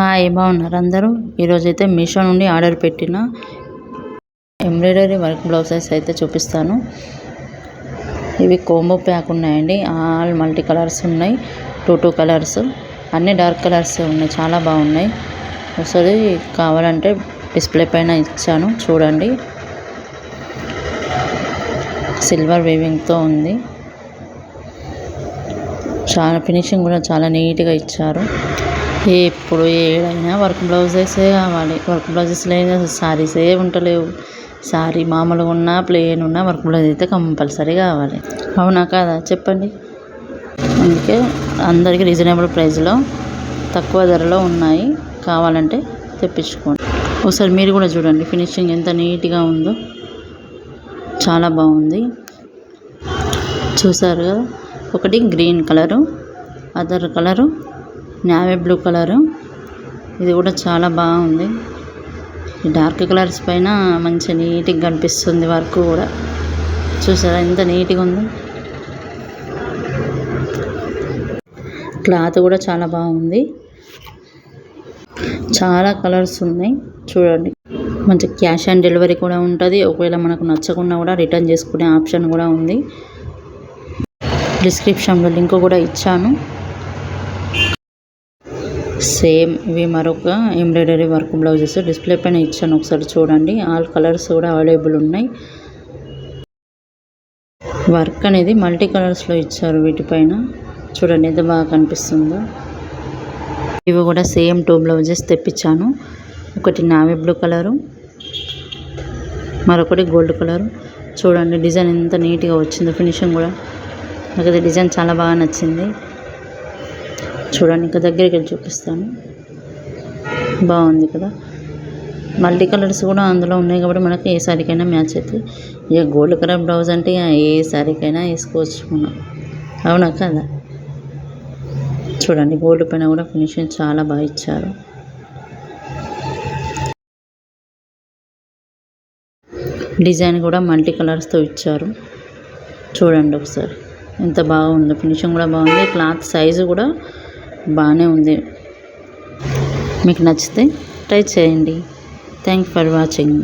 Hi బాగున్నారు అందరూ? ఈరోజైతే మీషో నుండి ఆర్డర్ పెట్టిన ఎంబ్రాయిడరీ వర్క్ బ్లౌజెస్ అయితే చూపిస్తాను. ఇవి కోంబో ప్యాక్ ఉన్నాయండి. ఆల్ మల్టీ కలర్స్ ఉన్నాయి. Two two colours. అన్ని డార్క్ కలర్స్ ఉన్నాయి. చాలా బాగున్నాయి. ఒకసారి కావాలంటే డిస్ప్లే పైన ఇచ్చాను. చూడండి. సిల్వర్ వీవింగ్తో ఉంది. చాలా ఫినిషింగ్ కూడా చాలా నీట్గా ఇచ్చారు. ఎప్పుడు ఏడైనా వర్క్ బ్లౌజెసే కావాలి. వర్క్ బ్లౌజెస్ లేదు శారీసే ఉంటలేవు. శారీ మామూలుగా ఉన్నా ప్లెయిన్ ఉన్నా వర్క్ బ్లౌజ్ అయితే కంపల్సరీ కావాలి. అవునా కాదా? చెప్పండి. అందుకే అందరికీ రీజనబుల్ ప్రైస్లో తక్కువ ధరలో ఉన్నాయి. కావాలంటే తెప్పించుకోండి. ఒకసారి మీరు కూడా చూడండి ఫినిషింగ్ ఎంత నీట్గా ఉందో. చాలా బాగుంది. చూసారు కదా? ఒకటి green colour other colour navy blue colour. ఇది కూడా చాలా బాగుంది. డార్క్ కలర్స్ పైన మంచి నీట్గా కనిపిస్తుంది వర్క్ కూడా. చూసారా ఎంత నీట్గా ఉందో. క్లాత్ కూడా చాలా బాగుంది. చాలా కలర్స్ ఉన్నాయి. చూడండి. మంచి క్యాష్ ఆన్ డెలివరీ కూడా ఉంటుంది. ఒకవేళ మనకు నచ్చకుండా కూడా రిటర్న్ చేసుకునే ఆప్షన్ కూడా ఉంది. డిస్క్రిప్షన్లో లింక్ కూడా ఇచ్చాను. సేమ్ ఇవి మరొక ఎంబ్రాయిడరీ వర్క్ బ్లౌజెస్. డిస్ప్లే పైన ఇచ్చాను ఒకసారి చూడండి. ఆల్ కలర్స్ కూడా అవైలబుల్ ఉన్నాయి. వర్క్ అనేది మల్టీ కలర్స్లో ఇచ్చారు వీటిపైన చూడండి ఎంత బాగా కనిపిస్తుందో. ఇవి కూడా సేమ్ టూ బ్లౌజెస్ తెప్పించాను. ఒకటి నావీ బ్లూ కలరు మరొకటి గోల్డ్ కలరు. చూడండి డిజైన్ ఎంత నీట్గా వచ్చిందో. ఫినిషింగ్ కూడా. నాకు డిజైన్ చాలా బాగా నచ్చింది. చూడండి ఇంకా దగ్గరికి వెళ్ళి చూపిస్తాను. బాగుంది కదా? మల్టీ కలర్స్ కూడా అందులో ఉన్నాయి కాబట్టి మనకి ఏ సారీకైనా మ్యాచ్ అవుతుంది ఇక గోల్డ్ కలర్ బ్లౌజ్ అంటే ఇక ఏ శారీకైనా వేసుకోవచ్చు మనం. అవునా కదా? చూడండి గోల్డ్ పైన కూడా ఫినిషింగ్ చాలా బాగా ఇచ్చారు. డిజైన్ కూడా మల్టీ కలర్స్తో ఇచ్చారు. చూడండి ఒకసారి. ఎంత బాగుందో ఫినిషింగ్ కూడా బాగుంది. క్లాత్ సైజు కూడా బాగానే ఉంది. మీకు నచ్చితే ట్రై చేయండి. Thank for watching